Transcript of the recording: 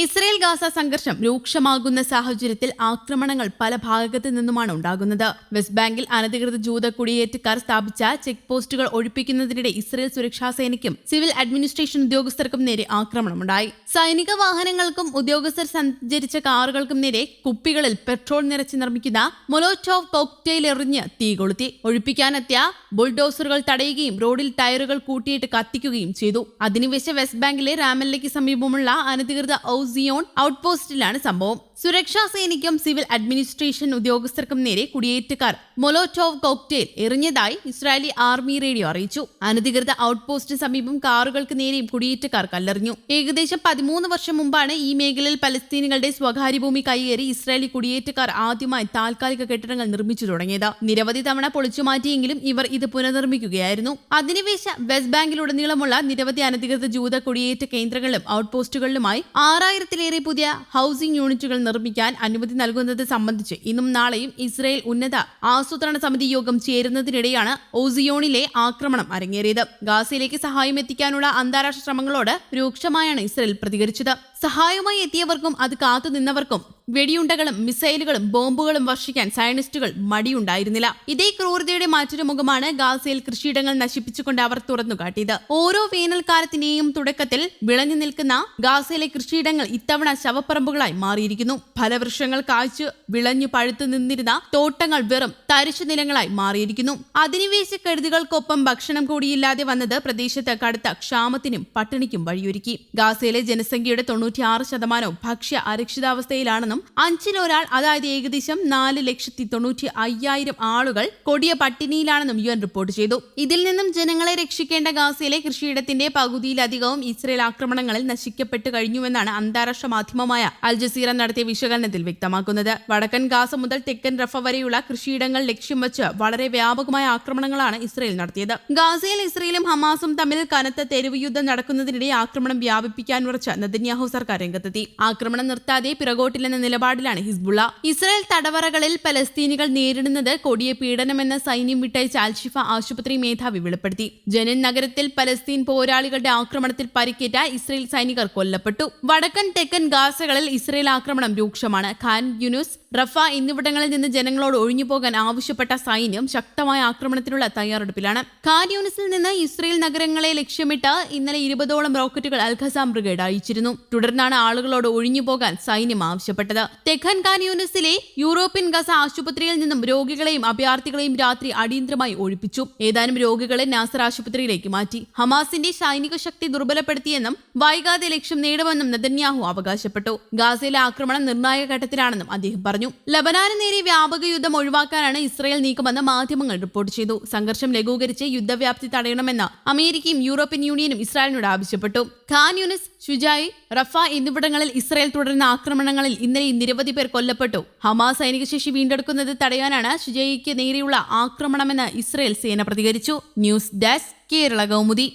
Israel Gaza സംഘർഷം രൂക്ഷമാകുന്ന സാഹചര്യത്തിൽ ആക്രമണങ്ങൾ പല ഭാഗത്തു നിന്നുമാണ് ഉണ്ടാകുന്നത്. വെസ്റ്റ് ബാങ്കിൽ അനധികൃത ജൂത കുടിയേറ്റക്കാർ സ്ഥാപിച്ച ചെക്ക് പോസ്റ്റുകൾ ഒഴിപ്പിക്കുന്നതിനിടെ ഇസ്രയേൽ സുരക്ഷാ സേനയ്ക്കും സിവിൽ അഡ്മിനിസ്ട്രേഷൻ ഉദ്യോഗസ്ഥർക്കും നേരെ ആക്രമണമുണ്ടായി. സൈനിക വാഹനങ്ങൾക്കും ഉദ്യോഗസ്ഥർ സഞ്ചരിച്ച കാറുകൾക്കും നേരെ കുപ്പികളിൽ പെട്രോൾ നിറച്ച് നിർമ്മിക്കുന്ന മൊലോറ്റോവ് കോക്ടെയിൽ എറിഞ്ഞ് തീ കൊളുത്തി. ഒഴിപ്പിക്കാനെത്തിയ ബുൾഡോസറുകൾ തടയുകയും റോഡിൽ ടയറുകൾ കൂട്ടിയിട്ട് കത്തിക്കുകയും ചെയ്തു. അധിനിവേശ വെസ്റ്റ് ബാങ്കിലെ രാമല്ലയ്ക്ക് സമീപമുള്ള അനധികൃത ഔസിയോൺ ഔട്ട്പോസ്റ്റിലാണ് സംഭവം. സുരക്ഷാ സേനയ്ക്കും സിവിൽ അഡ്മിനിസ്ട്രേഷൻ ഉദ്യോഗസ്ഥർക്കും നേരെ കുടിയേറ്റക്കാർ. മൊലോറ്റോവ് കോക്ടെയിൽ എറിഞ്ഞതായി ഇസ്രായേലി ആർമി റേഡിയോ അറിയിച്ചു. അനധികൃത ഔട്ട്പോസ്റ്റിന് സമീപം കാറുകൾക്ക് നേരെയും കുടിയേറ്റക്കാർ കല്ലെറിഞ്ഞു. ഏകദേശം പതിമൂന്ന് വർഷം മുമ്പാണ് ഈ മേഖലയിൽ പലസ്തീനുകളുടെ സ്വകാര്യ ഭൂമി കൈയേറി ഇസ്രായേലി കുടിയേറ്റക്കാർ ആദ്യമായി താൽക്കാലിക കെട്ടിടങ്ങൾ നിർമ്മിച്ചു തുടങ്ങിയത്. നിരവധി തവണ പൊളിച്ചുമാറ്റിയെങ്കിലും ഇവർ ഇത് പുനർനിർമ്മിക്കുകയായിരുന്നു. അധിനിവേശ വെസ്റ്റ് ബാങ്കിലുടനീളമുള്ള നിരവധി അനധികൃത ജൂത കുടിയേറ്റ കേന്ദ്രങ്ങളിലും ഔട്ട്പോസ്റ്റുകളിലുമായി ആറായിരത്തിലേറെ പുതിയ ഹൌസിംഗ് യൂണിറ്റുകൾ നിർമ്മിക്കാൻ അനുമതി നൽകുന്നത് സംബന്ധിച്ച് ഇന്നും നാളെയും ഇസ്രായേൽ ഉന്നത ആസൂത്രണ സമിതി യോഗം ചേരുന്നതിനിടെയാണ് ഓസിയോണിലെ ആക്രമണം അരങ്ങേറിയത്. ഗാസയിലേക്ക് സഹായം എത്തിക്കാനുള്ള അന്താരാഷ്ട്ര ശ്രമങ്ങളോട് രൂക്ഷമായാണ് ഇസ്രായേൽ പ്രതികരിച്ചത്. സഹായവുമായി എത്തിയവർക്കും അത് കാത്തുനിന്നവർക്കും വെടിയുണ്ടകളും മിസൈലുകളും ബോംബുകളും വർഷിക്കാൻ സയനിസ്റ്റുകൾ മടിയുണ്ടായിരുന്നില്ല. ഇതേ ക്രൂരതയുടെ മറ്റൊരു മുഖമാണ് ഗാസയിൽ കൃഷിയിടങ്ങൾ നശിപ്പിച്ചുകൊണ്ട് അവർ തുറന്നു കാട്ടിയത്. ഓരോ വേനൽക്കാലത്തിന്റെയും തുടക്കത്തിൽ വിളഞ്ഞു നിൽക്കുന്ന ഗാസയിലെ കൃഷിയിടങ്ങൾ ഇത്തവണ ശവപ്പറമ്പുകളായി മാറിയിരിക്കുന്നു. ഫലവൃക്ഷങ്ങൾ കായ്ച്ചു വിളഞ്ഞു പഴുത്തു നിന്നിരുന്ന തോട്ടങ്ങൾ വെറും തരിശു നിലങ്ങളായി മാറിയിരിക്കുന്നു. അധിനിവേശ കെടുതികൾക്കൊപ്പം ഭക്ഷണം കൂടിയില്ലാതെ വന്നത് പ്രദേശത്ത് കടുത്ത ക്ഷാമത്തിനും പട്ടിണിക്കും വഴിയൊരുക്കി. ഗാസയിലെ ജനസംഖ്യയുടെ തൊണ്ണൂറ്റിയാറ് ശതമാനവും ഭക്ഷ്യ അരക്ഷിതാവസ്ഥയിലാണെന്നും അഞ്ചിലൊരാൾ അതായത് ഏകദേശം നാല് ലക്ഷത്തി തൊണ്ണൂറ്റി അയ്യായിരം ആളുകൾ കൊടിയ പട്ടിണിയിലാണെന്നും യു എൻ റിപ്പോർട്ട് ചെയ്തു. ഇതിൽ നിന്നും ജനങ്ങളെ രക്ഷിക്കേണ്ട ഗാസയിലെ കൃഷിയിടത്തിന്റെ പകുതിയിലധികവും ഇസ്രയേൽ ആക്രമണങ്ങളിൽ നശിക്കപ്പെട്ടു കഴിഞ്ഞുവെന്നാണ് അന്താരാഷ്ട്ര മാധ്യമമായ അൽ ജസീറ നടത്തിയ വിശകലനത്തിൽ വ്യക്തമാക്കുന്നത്. വടക്കൻ ഗാസ മുതൽ തെക്കൻ റഫ വരെയുള്ള കൃഷിയിടങ്ങൾ ലക്ഷ്യം വെച്ച് വളരെ വ്യാപകമായ ആക്രമണങ്ങളാണ് ഇസ്രയേൽ നടത്തിയത്. ഗാസയിൽ ഇസ്രയേലും ഹമാസും തമ്മിൽ കനത്ത തെരുവ് യുദ്ധം നടക്കുന്നതിനിടെ ആക്രമണം വ്യാപിപ്പിക്കാൻ ഉറച്ച നെതന്യാഹു സർക്കാർ രംഗത്തെത്തി. ആക്രമണം നിർത്താതെ പിറകോട്ടില്ലെന്ന നിലപാടിലാണ് ഹിസ്ബുള്ള. ഇസ്രയേൽ തടവറകളിൽ പലസ്തീനികൾ നേരിടുന്നത് കൊടിയ പീഡനമെന്ന സൈന്യം വിട്ടയച്ച അൽഷിഫ ആശുപത്രി മേധാവി വെളിപ്പെടുത്തി. ജനൻ നഗരത്തിൽ പലസ്തീൻ പോരാളികളുടെ ആക്രമണത്തിൽ പരിക്കേറ്റ ഇസ്രയേൽ സൈനികർ കൊല്ലപ്പെട്ടു. വടക്കൻ തെക്കൻ ഗാസകളിൽ ഇസ്രയേൽ ആക്രമണം രൂക്ഷമാണ് ഖാൻ യുനുസ് റഫ എന്നിവിടങ്ങളിൽ നിന്ന് ജനങ്ങളോട് ഒഴിഞ്ഞുപോകാൻ ആവശ്യപ്പെട്ട സൈന്യം ശക്തമായ ആക്രമണത്തിനുള്ള തയ്യാറെടുപ്പിലാണ്. ഖാൻ യൂനുസിൽ നിന്ന് ഇസ്രയേൽ നഗരങ്ങളെ ലക്ഷ്യമിട്ട് ഇന്നലെ ഇരുപതോളം റോക്കറ്റുകൾ അൽഖസാം ബ്രിഗേഡ് അയച്ചിരുന്നു. തുടർന്നാണ് ആളുകളോട് ഒഴിഞ്ഞുപോകാൻ സൈന്യം ആവശ്യപ്പെട്ടത്. തെക്കൻ ഖാൻ യൂനുസിലെ യൂറോപ്യൻ ഗസ ആശുപത്രിയിൽ നിന്നും രോഗികളെയും അഭയാർത്ഥികളെയും രാത്രി അടിയന്തരമായി ഒഴിപ്പിച്ചു. ഏതാനും രോഗികളെ നാസർ ആശുപത്രിയിലേക്ക് മാറ്റി. ഹമാസിന്റെ സൈനിക ശക്തി ദുർബലപ്പെടുത്തിയെന്നും വൈകാതെ ലക്ഷ്യം നേടുമെന്നും നെതന്യാഹു അവകാശപ്പെട്ടു. ഗാസയിലെ ആക്രമണം നിർണായക ഘട്ടത്തിലാണെന്നും അദ്ദേഹം പറഞ്ഞു. ലബനാന് നേരെ വ്യാപക യുദ്ധം ഒഴിവാക്കാനാണ് ഇസ്രായേൽ നീക്കമെന്ന് മാധ്യമങ്ങൾ റിപ്പോർട്ട് ചെയ്തു. സംഘർഷം ലഘൂകരിച്ച് യുദ്ധവ്യാപ്തി തടയണമെന്ന് അമേരിക്കയും യൂറോപ്യൻ യൂണിയനും ഇസ്രായേലിനോട് ആവശ്യപ്പെട്ടു. ഖാൻ യൂണിസ് ഷുജായി റഫ എന്നിവിടങ്ങളിൽ ഇസ്രായേൽ തുടരുന്ന ആക്രമണങ്ങളിൽ ഇന്നലെ നിരവധി പേർ കൊല്ലപ്പെട്ടു. ഹമാസ് സൈനിക ശേഷി വീണ്ടെടുക്കുന്നത് തടയാനാണ് ഷുജയ്ക്ക് നേരെയുള്ള ആക്രമണമെന്ന് ഇസ്രായേൽ സേന പ്രതികരിച്ചു. News desk Kerala Kaumudi.